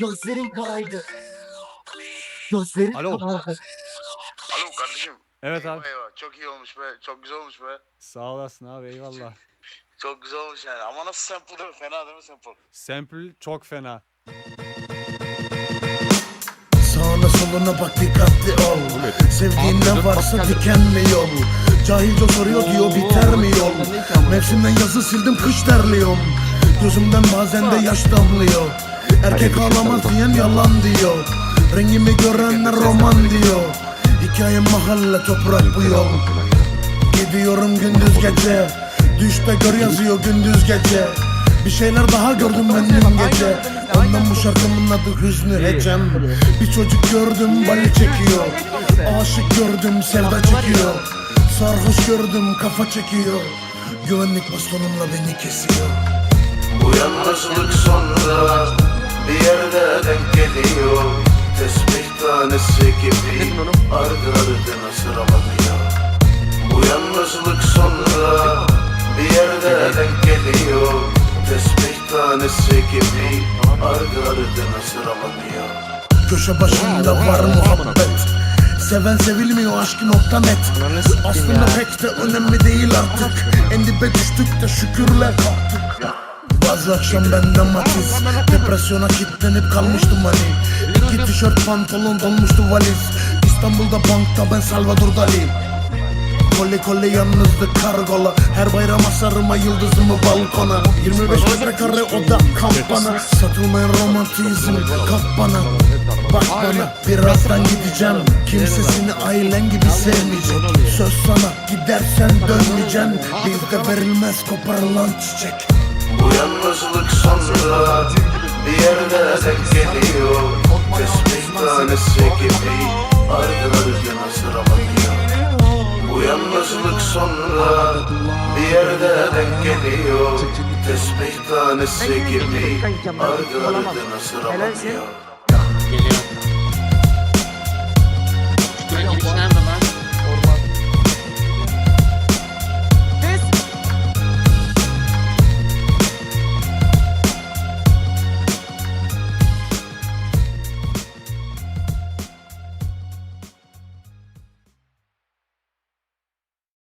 Gözlerin karaydı. Gözlerin Alo. karaydı. Alo kardeşim. Evet Eyvah abi. eyvah. Çok iyi olmuş be. Çok güzel olmuş be. Sağ olasın abi eyvallah. Çok güzel olmuş yani. Ama nasıl sample değil mi? Fena değil mi sample? Sample çok fena. Sağına soluna bak dikkatli ol Sevdiğin ne varsa dikenli yol Cahilce soruyor diyor biter mi yol Mevsimden yazı sildim kış terliyorum Gözümden bazen de yaş damlıyor. Erkek ağlamaz diyen yalan diyor. Rengimi görenler roman diyor. Hikayem mahalle toprak bu yol. Gidiyorum gündüz gece. Düşte gör yazıyor gündüz gece. Bir şeyler daha gördüm ben dün gece. Ondan bu şarkımın adı Hüznü Hecem Bir çocuk gördüm bali çekiyor. Aşık gördüm sevda çekiyor. Sarhoş gördüm kafa çekiyor. Güvenlik bastonumla beni kesiyor Bu yalnızlık sonra bir yerde denk geliyor. Tesbih tanesi gibi ardı ardına sıralanıyor. Bu yalnızlık sonra bir yerde denk geliyor. Tesbih tanesi gibi ardı ardına sıralanıyor. Köşe başında var muhabbet. Seven sevilmiyor aşkı nokta net. Aslında pek de önemli değil artık. En dibe düştük de şükürle kalktık Bazı akşam bende matiz. Depresyona kilitlenip kalmıştım hani İki tişört pantolon dolmuştu valiz. İstanbul'da bankta ben Salvador Dali. Koli koli yalnızlık kargola. Her bayram asarıma yıldızımı balkona. 25 metrekare oda kampana. Satılmayan romantizm kap bana. Bak bana birazdan gideceğim. Kimse seni ailen gibi sevmeyecek. Söz sana gidersen dönmeyeceksin Bizde verilmez koparılan çiçek Bu sonra bir yerde denk geliyor. Tesbih tanesi gibi ardı ardına sıralanıyor Bu yalnızlık sonra bir yerde denk geliyor. Tesbih tanesi gibi ardı ardına sıralanıyor